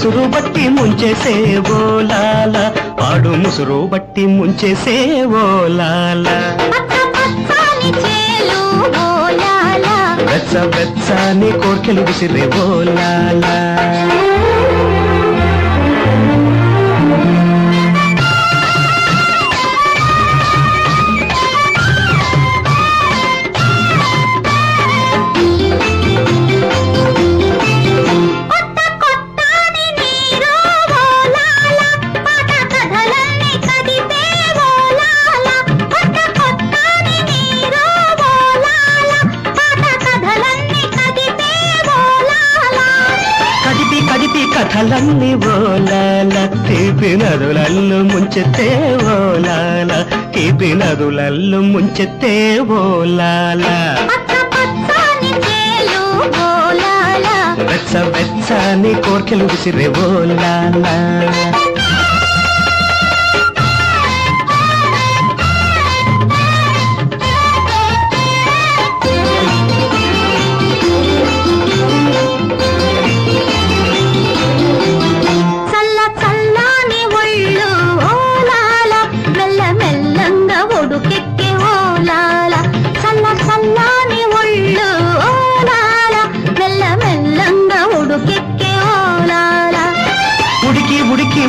ముసురు బట్టి ముంచేసే ఓలాల పాడు ముసురు బట్టి ముంచేసే చేలు ఓలాల వెచ్చ వెచ్చని కోర్కెలు విసిరే ఓలాల కొత్త కదిపి కథలన్నీ ఓలాల. తీపి నదులల్లు ముంచెత్తే ఓలాల. తీపి నదులల్లు ముంచెత్తే ఓలాల. వెచ్చ వెచ్చని కోర్కెలు విసిరే ఓలాల.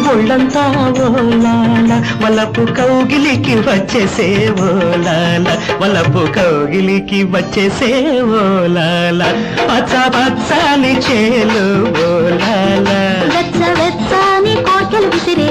ఒళ్ళంతా ఓలాల వలపు కౌగిలికి వచ్చేసే ఓలాల వలపు కౌగిలికి వచ్చేసే ఓలాల పచ్చ పచ్చని చేలు ఓలాల వెచ్చ వెచ్చని కోర్కెలు విసిరే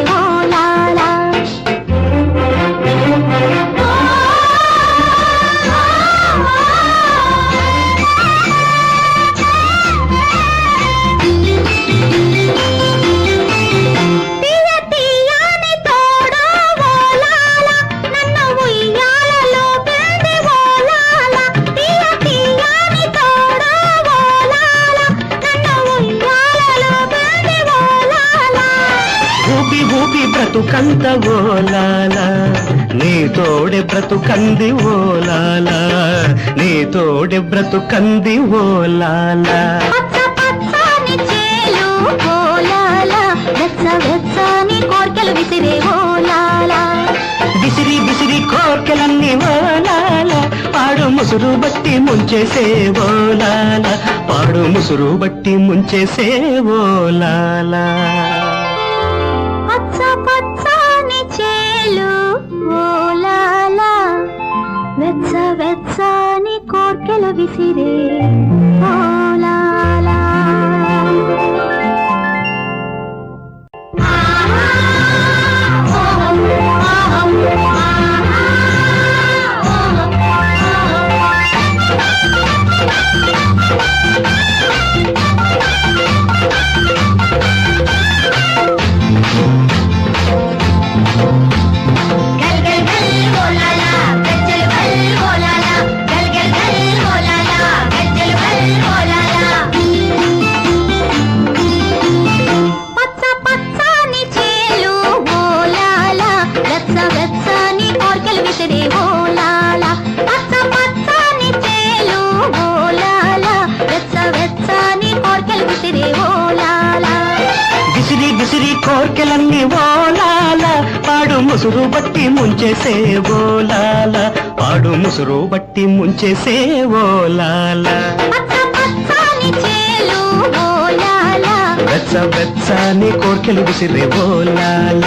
ఊపి ఊపి బ్రతుకంత ఓలాల నీ తోడె బ్రతుకంది ఓలాల నీ తోడె బ్రతుకంది ఓలాల విసిరి విసిరి కోర్కెలన్నీ ఓలాల పాడు ముసురు బట్టి ముంచేసే ఓలాల పాడు ముసురు బట్టి ముంచేసే ఓలాల పచ్చ పచ్చని చేలు ఓలాల వెచ్చ వెచ్చని కోర్కెలు విసిరే. ముసురు బట్టి ముంచేసే ఓలాల పాడు ముసురు బట్టి ముంచేసే చేలు ఓలాల వెచ్చ వెచ్చని కోర్కెలు విసిరే ఓలాల